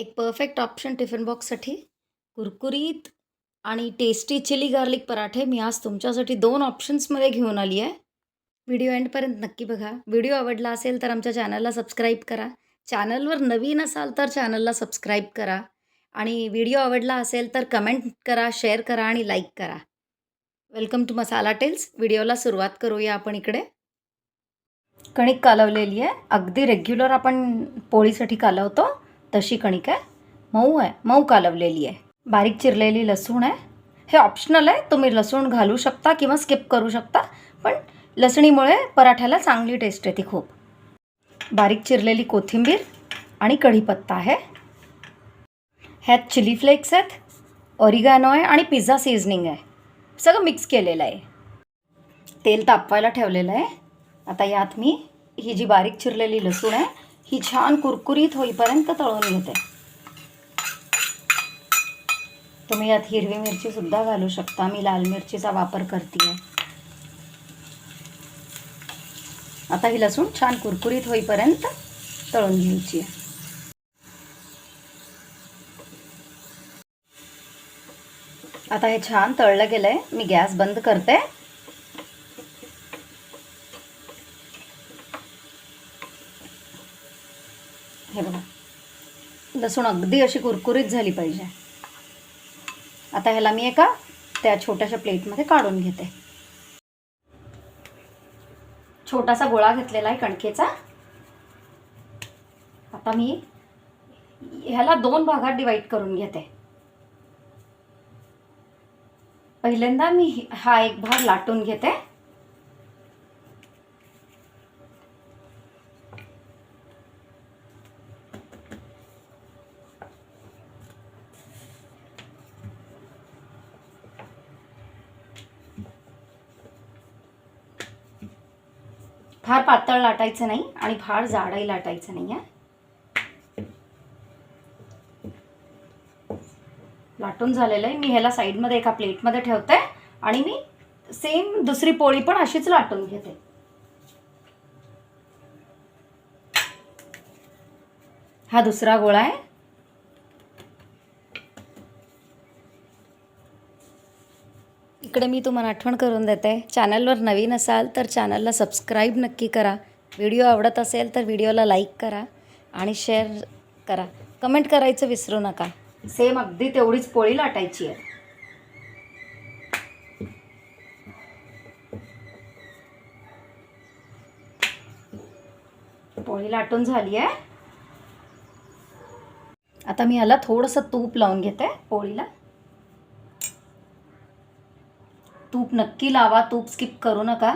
एक perfect option tiffin बॉक्ससाठी कुरकुरीत आणि टेस्टी चिली गार्लिक पराठे मी आज तुमच्यासाठी दोन ऑप्शन्समध्ये घेऊन आली आहे. व्हिडिओ एंडपर्यंत नक्की बघा. व्हिडिओ आवडला असेल तर आमच्या चॅनलला सबस्क्राईब करा. चॅनलवर नवीन असाल तर चॅनलला सबस्क्राईब करा. आणि व्हिडिओ आवडला असेल तर कमेंट करा शेअर करा आणि लाईक करा. वेलकम टू मसाला टेल्स व्हिडिओला सुरुवात करूया आपण इकडे. कणिक कालवलेली आहे. अगदी रेग्युलर आपण पोळीसाठी कालवतो. तशी कणिका मऊ आहे. मऊ कालवलेली आहे. बारीक चिरलेली लसूण आहे. हे ऑप्शनल आहे. तुम्ही लसूण घालू शकता किंवा स्किप करू शकता. पण लसणीमुळे पराठ्याला चांगली टेस्ट येते खूप. बारीक चिरलेली कोथिंबीर आणि कढीपत्ता आहे. ह्यात चिली फ्लेक्स आहेत. ऑरिगॅनो आहे आणि पिझ्झा सीझनिंग आहे. सगळं मिक्स केलेलं आहे. तेल तापवायला ठेवलेलं आहे. आता यात मी ही जी बारीक चिरलेली लसूण आहे ही छान कुरकुरीत होईपर्यंत तळून घेते. तुम्ही यात हिरवी मिरचीसुद्धा घालू शकता. मी लाल मिरचीचा वापर करते आहे आता ही लसूण छान कुरकुरीत होईपर्यंत तळून घ्यायची आहे आता हे छान तळलं गेलं आहे मी गॅस बंद करते हे बघा लसूण अगदी अशी कुरकुरीत झाली पाहिजे. आता ह्याला मी एका त्या छोट्याशा प्लेटमध्ये काढून घेते. छोटासा गोळा घेतलेला आहे कणकेचा. आता मी ह्याला दोन भागात डिवाईड करून घेते. पहिल्यांदा मी हा एक भाग लाटून घेते. फार पातळ लाटायचं नाही आणि फार जाडही लाटायचं नाही आहे लाटून झालेलं आहे. मी ह्याला साईडमध्ये एका प्लेटमध्ये ठेवते आणि मी सेम दुसरी पोळी पण अशीच लाटून घेते. हा दुसरा गोळा आहे. इकडे मी तुम्हाला आठवण करून देते. चॅनलवर नवीन असाल तर चॅनलला सबस्क्राईब नक्की करा. व्हिडिओ आवडत असेल तर व्हिडिओला लाईक करा आणि शेअर करा. कमेंट करायचं विसरू नका. सेम अगदी तेवढीच पोळी लाटायची आहे. पोळी लाटून झाली आहे. आता मी याला थोडंसं तूप लावून घेते पोळीला. तूप नक्की लावा. तूप स्किप करू नका.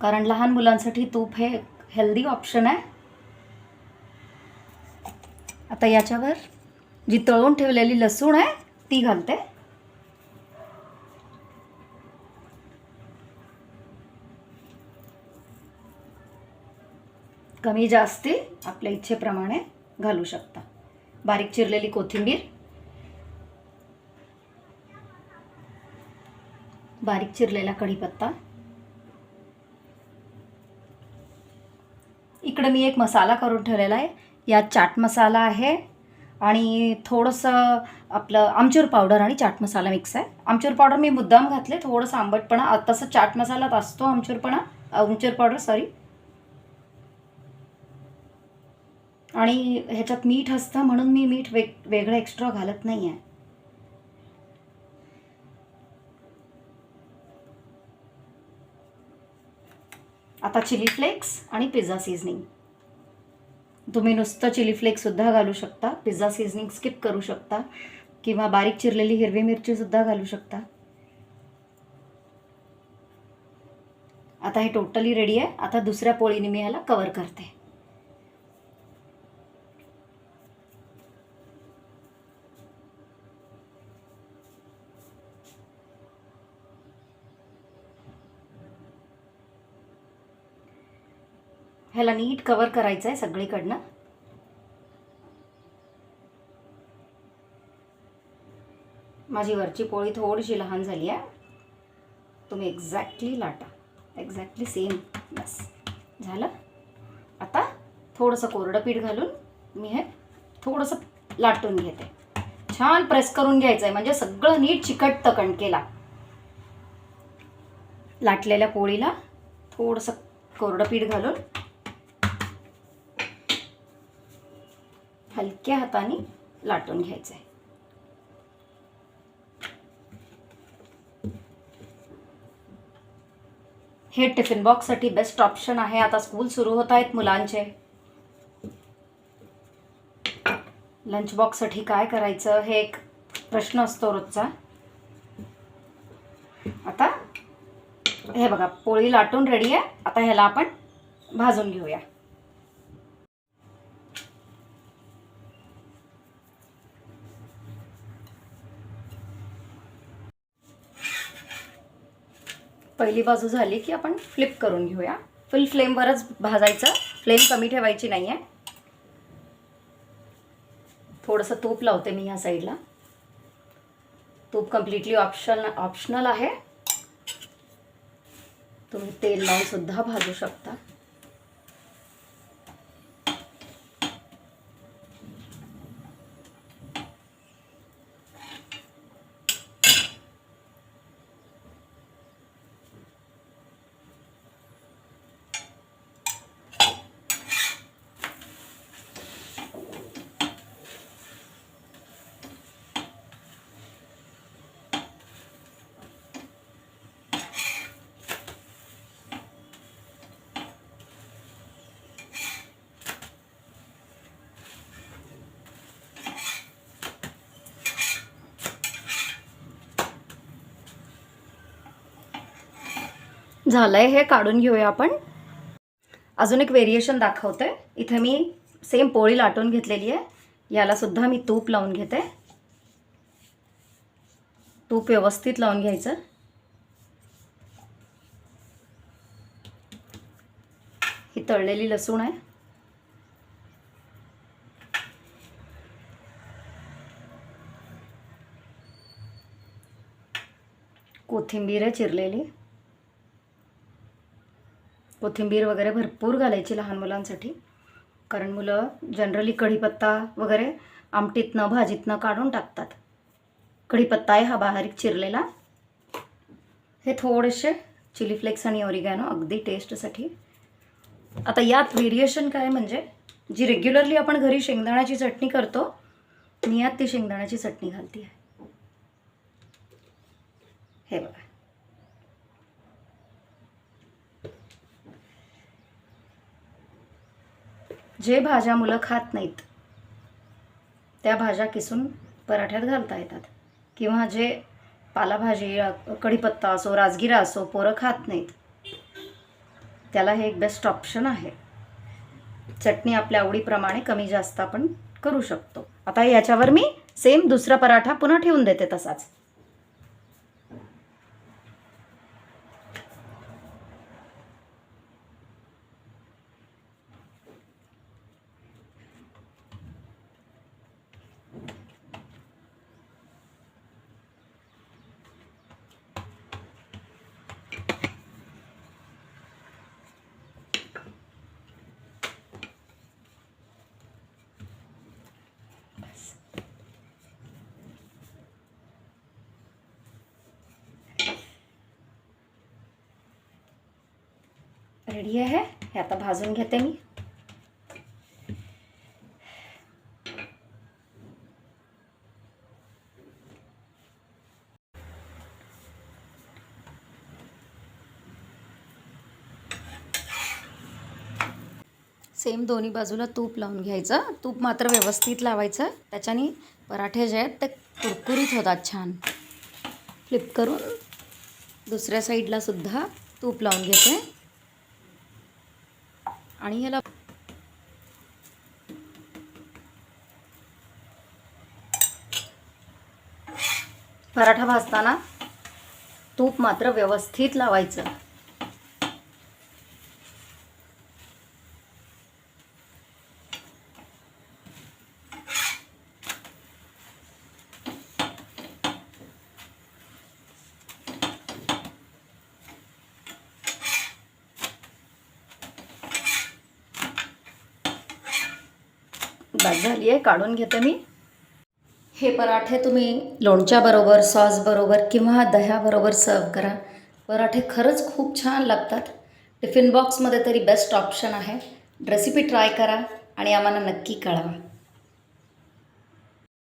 कारण लहान मुलांसाठी तूप हे हेल्दी ऑप्शन आहे. आता याच्यावर जी तळून ठेवलेली लसूण आहे ती घालते. कमी जास्ती आपल्या इच्छेप्रमाणे घालू शकता. बारीक चिरलेली कोथिंबीर. बारीक चिरलेला कढीपत्ता. इकडे मी एक मसाला करून ठेवलेला आहे. यात चाट मसाला आहे आणि थोडंसं आपलं आमचूर पावडर आणि चाट मसाला मिक्स आहे. आमचूर पावडर मी मुद्दाम घातले थोडंसं आंबटपणा. तसं चाट मसालात असतो आमचूरपणा आमचूर पावडर सॉरी आणि ह्याच्यात मीठ असतं म्हणून मी मीठ वेग वेगळं एक्स्ट्रा घालत नाही आहे आता चिली फ्लेक्स आणि पिझ्झा सीझनिंग. तुम्ही नुसतं चिली फ्लेक्ससुद्धा घालू शकता पिझ्झा सीझनिंग स्किप करू शकता किंवा बारीक चिरलेली हिरवी मिरचीसुद्धा घालू शकता. आता हे टोटली रेडी आहे. आता दुसऱ्या पोळीने मी ह्याला कवर करते. ह्याला नीट कवर करायचं आहे सगळीकडनं. माझी वरची पोळी थोडीशी लहान झाली आहे. तुम्ही एक्झॅक्टली लाटा. एक्झॅक्टली सेम बस. झालं? आता थोडंसं कोरडं पीठ घालून मी हे थोडंसं लाटून घेते. छान प्रेस करून घ्यायचं आहे म्हणजे सगळं नीट चिकटतं कणकेला. लाटलेल्या पोळीला थोडंसं कोरडं पीठ घालून हलक्या हाताने लाटून घ्यायचं आहे हे टिफिन बॉक्ससाठी बेस्ट ऑप्शन आहे. आता स्कूल सुरू होत आहेत मुलांचे. लंच बॉक्ससाठी काय करायचं? हे एक प्रश्न असतो रोजचा. आता हे बघा पोळी लाटून रेडी आहे. आता ह्याला आपण भाजून घेऊया. पहिली बाजू झाली की आपण फ्लिप करून घेऊया. फुल फ्लेमवरच भाजायचं. फ्लेम कमी ठेवायची नाही आहे थोडंसं तूप लावते मी ह्या साईडला तूप कम्प्लिटली ऑप्शन ऑप्शनल आहे. तुम्ही तेल लावून सुद्धा भाजू शकता. झालंय हे काढून घेऊया आपण. अजून एक व्हेरिएशन दाखवते. इथे मी सेम पोळी लाटून घेतलेली आहे. याला सुद्धा मी तूप लावून घेते. तूप व्यवस्थित लावून घ्यायचं. ही तळलेली लसूण आहे. कोथिंबीर आहे चिरलेली. कोथिंबीर वगैरे भरपूर घालायची लहान मुलांसाठी. कारण मुलं जनरली कढीपत्ता वगैरे आमटीतनं भाजीतनं काढून टाकतात. कढीपत्ता आहे हा बारीक चिरलेला. हे थोडेसे चिली फ्लेक्स आणि ओरिगॅनो अगदी टेस्टसाठी आता यात व्हेरिएशन काय म्हणजे जी रेग्युलरली आपण घरी शेंगदाण्याची चटणी करतो मी यात ती शेंगदाण्याची चटणी घालते आहे हे बघा. जे भाज्या मुलं खात नाहीत त्या भाज्या किसून पराठ्यात घालता येतात. किंवा जे पालाभाजी कढीपत्ता असो राजगिरा असो पोरं खात नाहीत त्याला हे एक बेस्ट ऑप्शन आहे. चटणी आपल्या आवडीप्रमाणे कमी जास्त आपण करू शकतो. आता याच्यावर मी सेम दुसरा पराठा पुन्हा ठेवून देते तसाच. रेडी आहे. हे आता भाजून घेते मी. सेम दोन्ही बाजूला तूप लावून घ्यायचं. तूप मात्र व्यवस्थित लावायचं. त्याच्याने पराठे जे आहेत ते कुरकुरीत होतात छान. फ्लिप करून दुसऱ्या साईडला सुद्धा तूप लावून घेते. आणि ह्याला पराठा भाजताना तूप मात्र व्यवस्थित लावायचं. बस झाली आहे काढून घेते मी. हे पराठे तुम्ही लोणच्याबरोबर सॉसबरोबर किंवा दह्याबरोबर सर्व करा. पराठे खरंच खूप छान लागतात. टिफिन बॉक्समध्ये तरी बेस्ट ऑप्शन आहे. रेसिपी ट्राय करा आणि आम्हाला नक्की कळवा.